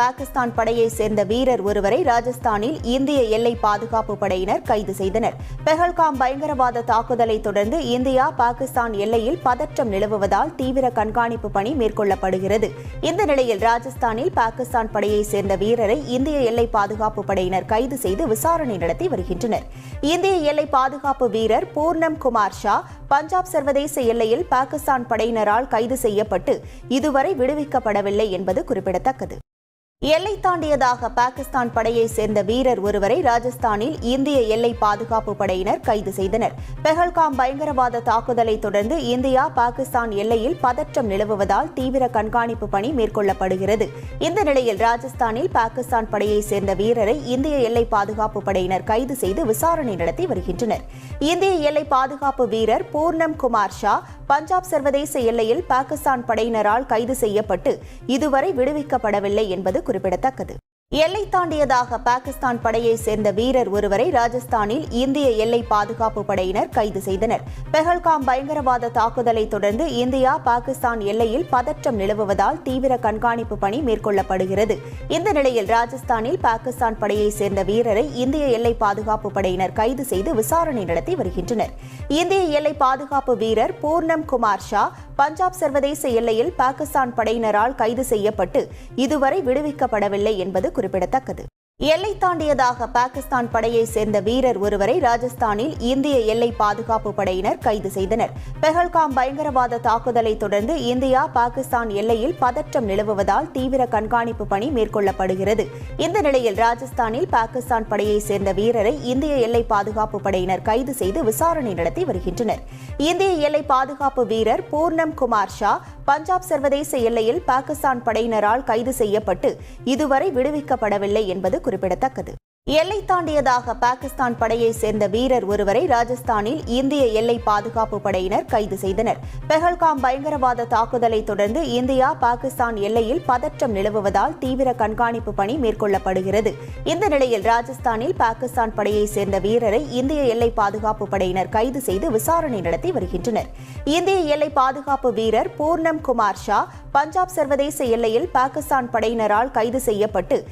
பாகிஸ்தான் படையை சேர்ந்த வீரர் ஒருவரை ராஜஸ்தானில் இந்திய எல்லை பாதுகாப்பு படையினர் கைது செய்தனர். பெஹல்காம் பயங்கரவாத தாக்குதலை தொடர்ந்து இந்தியா பாகிஸ்தான் எல்லையில் பதற்றம் நிலவுவதால் தீவிர கண்காணிப்பு பணி மேற்கொள்ளப்படுகிறது. இந்த நிலையில் ராஜஸ்தானில் பாகிஸ்தான் படையை சேர்ந்த வீரரை இந்திய எல்லை பாதுகாப்பு படையினர் கைது செய்து விசாரணை நடத்தி வருகின்றனர். இந்திய எல்லை பாதுகாப்பு வீரர் பூர்ணம் குமார் ஷா பஞ்சாப் சர்வதேச எல்லையில் பாகிஸ்தான் படையினரால் கைது செய்யப்பட்டு இதுவரை விடுவிக்கப்படவில்லை என்பது குறிப்பிடத்தக்கது. எல்லை தாண்டியதாக பாகிஸ்தான் படையை சேர்ந்த வீரர் ஒருவரை ராஜஸ்தானில் இந்திய எல்லை பாதுகாப்பு படையினர் கைது செய்தனர். பெஹல்காம் பயங்கரவாத தாக்குதலை தொடர்ந்து இந்தியா பாகிஸ்தான் எல்லையில் பதற்றம் நிலவுவதால் தீவிர கண்காணிப்பு பணி மேற்கொள்ளப்படுகிறது. இந்த நிலையில் ராஜஸ்தானில் பாகிஸ்தான் படையை சேர்ந்த வீரரை இந்திய எல்லை பாதுகாப்பு படையினர் கைது செய்து விசாரணை நடத்தி வருகின்றனர். இந்திய எல்லை பாதுகாப்பு வீரர் பூர்ணம் குமார் ஷா பஞ்சாப் சர்வதேச எல்லையில் பாகிஸ்தான் படையினரால் கைது செய்யப்பட்டு இதுவரை விடுவிக்கப்படவில்லை என்பது குறிப்பிடத்தக்கது. எல்லை தாண்டியதாக பாகிஸ்தான் படையை சேர்ந்த வீரர் ஒருவரை ராஜஸ்தானில் இந்திய எல்லை பாதுகாப்பு படையினர் கைது செய்தனர். பெஹல்காம் பயங்கரவாத தாக்குதலை தொடர்ந்து இந்தியா பாகிஸ்தான் எல்லையில் பதற்றம் நிலவுவதால் தீவிர கண்காணிப்பு பணி மேற்கொள்ளப்படுகிறது. இந்த நிலையில் ராஜஸ்தானில் பாகிஸ்தான் படையை சேர்ந்த வீரரை இந்திய எல்லை பாதுகாப்பு படையினர் கைது செய்து விசாரணை நடத்தி வருகின்றனர். இந்திய எல்லை பாதுகாப்பு வீரர் பூர்ணம் குமார் ஷா பஞ்சாப் சர்வதேச எல்லையில் பாகிஸ்தான் படையினரால் கைது செய்யப்பட்டு இதுவரை விடுவிக்கப்படவில்லை என்பது குறிப்பிடத்தக்கது. எல்லை தாண்டியதாக பாகிஸ்தான் படையை சேர்ந்த வீரர் ஒருவரை ராஜஸ்தானில் இந்திய எல்லை பாதுகாப்பு படையினர் கைது செய்தனர். பெஹல்காம் பயங்கரவாத தாக்குதலை தொடர்ந்து இந்தியா பாகிஸ்தான் எல்லையில் பதற்றம் நிலவுவதால் தீவிர கண்காணிப்பு பணி மேற்கொள்ளப்படுகிறது. இந்த நிலையில் ராஜஸ்தானில் பாகிஸ்தான் படையை சேர்ந்த வீரரை இந்திய எல்லை பாதுகாப்பு படையினர் கைது செய்து விசாரணை நடத்தி வருகின்றனர். இந்திய எல்லை பாதுகாப்பு வீரர் பூர்ணம் குமார் ஷா பஞ்சாப் சர்வதேச எல்லையில் பாகிஸ்தான் படையினரால் கைது செய்யப்பட்டு இதுவரை விடுவிக்கப்படவில்லை என்பது குறிப்பிடத்தக்கது. எல்லை தாண்டியதாக பாகிஸ்தான் படையை சேர்ந்த வீரர் ஒருவரை ராஜஸ்தானில் இந்திய எல்லை பாதுகாப்பு படையினர் கைது செய்தனர். பெஹல்காம் பயங்கரவாத தாக்குதலை தொடர்ந்து இந்தியா பாகிஸ்தான் எல்லையில் பதற்றம் நிலவுவதால் தீவிர கண்காணிப்பு பணி மேற்கொள்ளப்படுகிறது. இந்த நிலையில் ராஜஸ்தானில் பாகிஸ்தான் படையை சேர்ந்த வீரரை இந்திய எல்லை பாதுகாப்பு படையினர் கைது செய்து விசாரணை நடத்தி வருகின்றனர். இந்திய எல்லை பாதுகாப்பு வீரர் பூர்ணம் குமார் ஷா பஞ்சாப் சர்வதேச எல்லையில் பாகிஸ்தான் படையினரால் கைது செய்யப்பட்டு